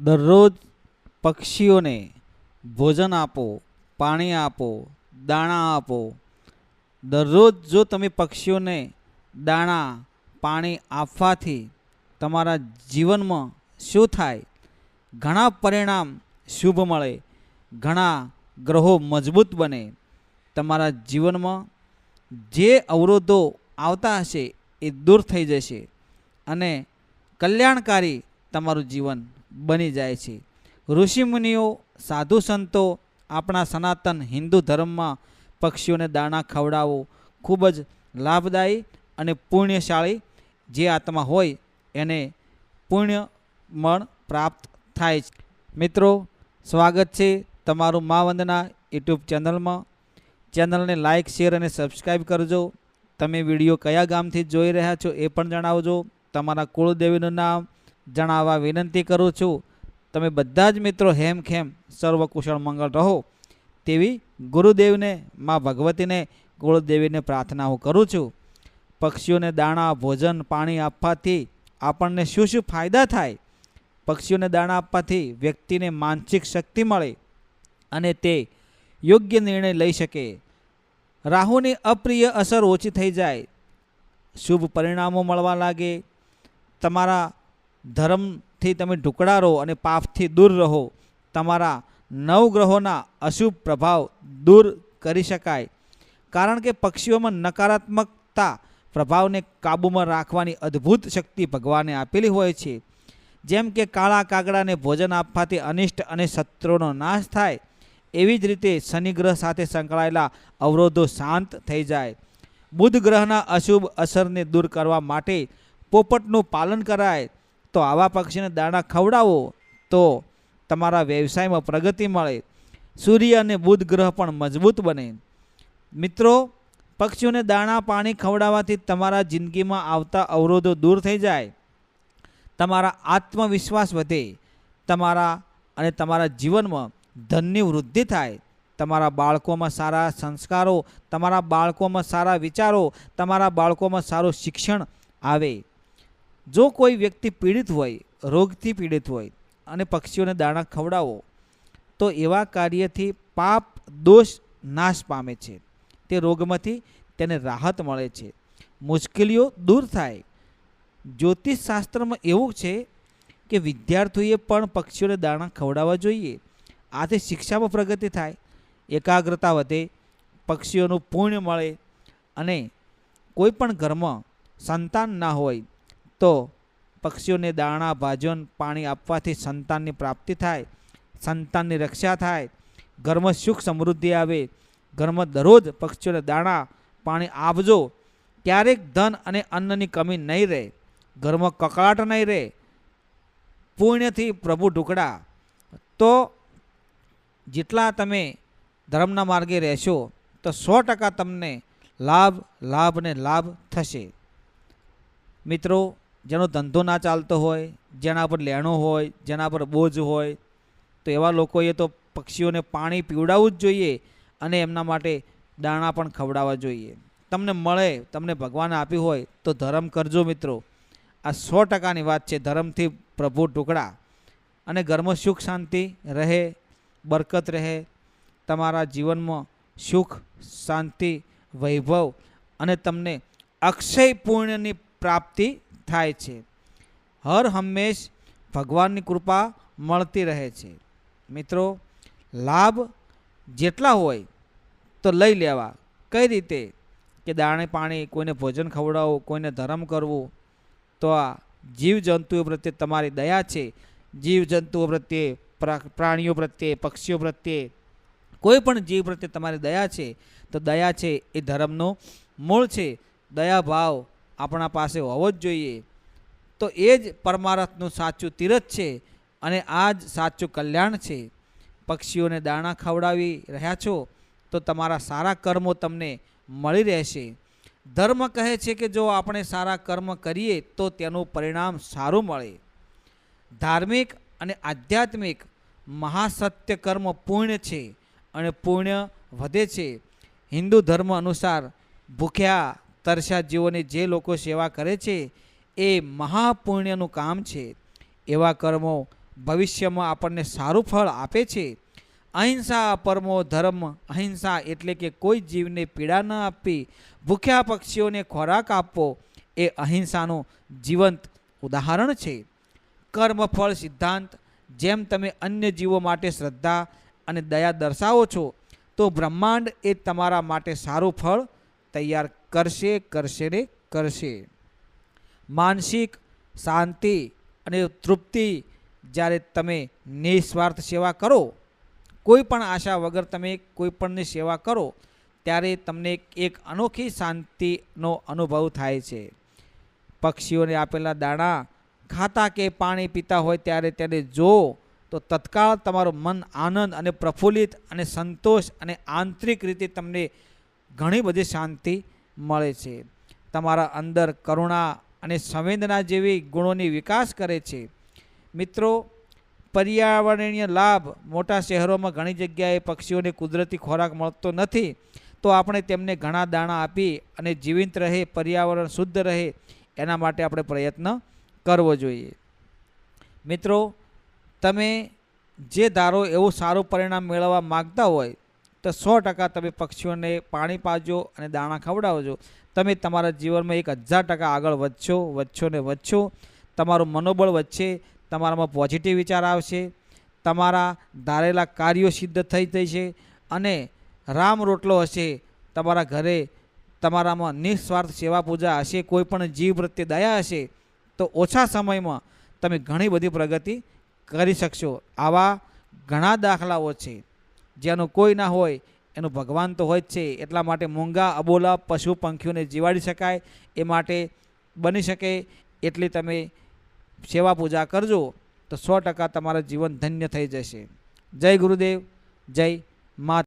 દરરોજ પક્ષીઓને ભોજન આપો, પાણી આપો, દાણા આપો. દરરોજ જો તમે પક્ષીઓને દાણા, પાણી આપવાથી તમારા જીવનમાં શું થાય? ઘણા પરિણામ શુભ મળે, ઘણા ગ્રહો મજબૂત બને. તમારા જીવનમાં જે અવરોધો આવતા હશે એ દૂર થઈ જશે અને કલ્યાણકારી તમારું જીવન બની જાય છે. ઋષિમુનિઓ, સાધુ સંતો આપણા સનાતન હિન્દુ ધર્મમાં પક્ષીઓને દાણા ખવડાવવો ખૂબ જ લાભદાયી અને પુણ્યશાળી જે આત્મા હોય એને પુણ્ય મણ પ્રાપ્ત થાય છે. મિત્રો, સ્વાગત છે તમારું મા વંદના યુટ્યુબ ચેનલમાં. ચેનલને લાઇક, શેર અને સબસ્ક્રાઈબ કરજો. તમે વીડિયો કયા ગામથી જોઈ રહ્યા છો એ પણ જણાવજો. તમારા કુળદેવીનું નામ જણાવવા વિનંતી કરું છું. તમે બધા જ મિત્રો હેમખેમ ખેમ સર્વકુશળ મંગળ રહો. તેવી ગુરુદેવને, મા ભગવતીને, કુળદેવીને પ્રાર્થના હું કરું છું. પક્ષીઓને દાણા, ભોજન, પાણી આપવાથી આપણને શું શું ફાયદા થાય? પક્ષીઓને દાણા આપવાથી વ્યક્તિને માનસિક શક્તિ મળે અને તે યોગ્ય નિર્ણય લઈ શકે. રાહુની અપ્રિય અસર ઓછી થઈ જાય. શુભ પરિણામો મળવા લાગે. તમારા ધર્મથી તમે ઢુકડા રહો અને પાપથી દૂર રહો, તમારા નવગ્રહોના અશુભ પ્રભાવ દૂર કરી શકાય. કારણ કે પક્ષીઓમાં નકારાત્મકતા પ્રભાવને કાબૂમાં રાખવાની અદ્ભુત શક્તિ ભગવાને આપેલી હોય છે. જેમ કે કાળા કાગડાને ભોજન આપવાથી અનિષ્ટ અને શત્રુનો નાશ થાય, એવી જ રીતે શનિ ગ્રહ સાથે સંકળાયેલા અવરોધો શાંત થઈ જાય. બુધ ગ્રહના અશુભ અસરને દૂર કરવા માટે પોપટનું પાલન કરાય. તો આવા પક્ષીને દાણા ખવડાવો તો તમારા વ્યવસાયમાં પ્રગતિ મળે. સૂર્ય અને બુધ ગ્રહ પણ મજબૂત બને. મિત્રો, પક્ષીઓને દાણા, પાણી ખવડાવવાથી તમારા જિંદગીમાં આવતા અવરોધો દૂર થઈ જાય. તમારા આત્મવિશ્વાસ વધે. તમારા અને તમારા જીવનમાં ધનની વૃદ્ધિ થાય. તમારા બાળકોમાં સારા સંસ્કારો, તમારા બાળકોમાં સારા વિચારો, તમારા બાળકોમાં સારું શિક્ષણ આવે. જો કોઈ વ્યક્તિ પીડિત હોય, રોગથી પીડિત હોય અને પક્ષીઓને દાણા ખવડાવો, તો એવા કાર્યથી પાપ દોષ નાશ પામે છે. તે રોગમાંથી તેને રાહત મળે છે. મુશ્કેલીઓ દૂર થાય. જ્યોતિષ શાસ્ત્રમાં એવું છે કે વિદ્યાર્થીઓએ પણ પક્ષીઓને દાણા ખવડાવવા જોઈએ. આથી શિક્ષામાં પ્રગતિ થાય, એકાગ્રતા વધે, પક્ષીઓનું પુણ્ય મળે અને કોઈ પણ ઘરમાં સંતાન ના હોય તો પક્ષીઓને દાણા, ભાજન, પાણી આપવાથી સંતાનની પ્રાપ્તિ થાય, સંતાનની રક્ષા થાય. ઘરમાં સુખ સમૃદ્ધિ આવે. ઘરમાં દરરોજ પક્ષીઓને દાણા, પાણી આપજો. ક્યારેક ધન અને અન્નની કમી નહીં રહે. ઘરમાં કકળાટ નહીં રહે. પુણ્યથી પ્રભુ ઢુકડા. તો જેટલા તમે ધર્મના માર્ગે રહેશો, તો સો ટકા તમને લાભ લાભ ને લાભ થશે. મિત્રો જેનો ધંધો ના ચાલતો હોય, જેના પર લેણો હોય, જેના પર બોજ હોય, તો એવા લોકોએ તો પક્ષીઓને પાણી પીવડાવવું જ જોઈએ અને એમના માટે દાણા પણ ખવડાવવા જોઈએ. તમને મળે, તમને ભગવાન આપ્યું હોય, તો ધર્મ કરજો મિત્રો. આ સો ટકાની વાત છે ધર્મથી પ્રભુ ટુકડા અને ઘરમાં સુખ શાંતિ રહે, બરકત રહે, તમારા જીવનમાં સુખ, શાંતિ, વૈભવ અને તમને અક્ષય પુણ્યની પ્રાપ્તિ થાય છે. હર હંમેશ ભગવાનની કૃપા મળતી રહે છે. મિત્રો, લાભ જેટલા હોય તો લઈ લેવા. કઈ રીતે? કે દાણે પાણી, કોઈને ભોજન ખવડાવવું, કોઈને ધર્મ કરવું, તો આ જીવજંતુઓ પ્રત્યે તમારી દયા છે. જીવજંતુઓ પ્રત્યે, પ્રા- પ્રાણીઓ પ્રત્યે, પક્ષીઓ પ્રત્યે, કોઈ પણ જીવ પ્રત્યે તમારી દયા છે, તો દયા છે એ ધર્મનો મૂળ છે. દયા ભાવ આપણા પાસે હોવો જ જોઈએ. તો એ જ પરમારથનું સાચું તીરથ છે અને આ જ સાચું કલ્યાણ છે. પક્ષીઓને દાણા ખવડાવી રહ્યા છો તો તમારા સારા કર્મો તમને મળી રહેશે. ધર્મ કહે છે કે જો આપણે સારા કર્મ કરીએ તો તેનું પરિણામ સારું મળે. ધાર્મિક અને આધ્યાત્મિક મહાસત્ય કર્મ પૂર્ણ છે અને પુણ્ય વધે છે. હિન્દુ ધર્મ અનુસાર ભૂખ્યા તરસ્યા જીવોની જે લોકો સેવા કરે છે, એ મહાપુણ્યનું કામ છે. એવા કર્મો ભવિષ્યમાં આપણને સારું ફળ આપે છે. અહિંસા પરમો ધર્મ, અહિંસા એટલે કે કોઈ જીવને પીડા ન આપવી, ભૂખ્યા પક્ષીઓને ખોરાક આપવો, એ અહિંસાનું જીવંત ઉદાહરણ છે. કર્મફળ સિદ્ધાંત, જેમ તમે અન્ય જીવો માટે શ્રદ્ધા અને દયા દર્શાવો છો, તો બ્રહ્માંડ એ તમારા માટે સારું ફળ તૈયાર કરશે કરશે ને કરશે. માનસિક શાંતિ અને તૃપ્તિ જ્યારે તમે નિસ્વાર્થ સેવા કરો, કોઈ પણ આશા વગર તમે કોઈ પણની સેવા કરો, ત્યારે તમને એક અનોખી શાંતિનો અનુભવ થાય છે. પક્ષીઓને આપેલા દાણા ખાતા કે પાણી પીતા હોય ત્યારે તેને જો તો તત્કાળ તમારું મન આનંદ અને પ્રફુલ્લિત અને સંતોષ અને આંતરિક રીતે તમને ઘણી બધી શાંતિ મળે છે. તમારા અંદર કરુણા અને સંવેદના જેવી ગુણોની વિકાસ કરે છે. મિત્રો, પર્યાવરણીય લાભ મોટા શહેરોમાં ઘણી જગ્યાએ પક્ષીઓને કુદરતી ખોરાક મળતો નથી, તો આપણે તેમને ઘણા દાણા આપી અને જીવિત રહે, પર્યાવરણ શુદ્ધ રહે, એના માટે આપણે પ્રયત્ન કરવો જોઈએ. મિત્રો, તમે જે ધારો એવું સારું પરિણામ મેળવવા માગતા હોય તો સો ટકા તમે પક્ષીઓને પાણી પાજો અને દાણા ખવડાવજો. તમે તમારા જીવનમાં એક હજાર ટકા આગળ વધશો વધશો ને વધશો. તમારું મનોબળ વધશે, તમારામાં પોઝિટિવ વિચાર આવશે, તમારા ધારેલા કાર્યો સિદ્ધ થઈ જશે અને રામ રોટલો હશે, તમારા ઘરે તમારામાં નિસ્વાર્થ સેવા પૂજા હશે, કોઈ પણ જીવ પ્રત્યે દયા હશે, તો ઓછા સમયમાં તમે ઘણી બધી પ્રગતિ કરી શકશો. આવા ઘણા દાખલાઓ છે. જેનું કોઈ ના હોય, એનું ભગવાન તો હોય જ છે. એટલા માટે મૂંગા અબોલા પશુ પંખીઓને જીવાડી શકાય, એ માટે બની શકે એટલી તમે સેવા પૂજા કરજો તો સો ટકા તમારું જીવન ધન્ય થઈ જશે. જય ગુરુદેવ, જય મા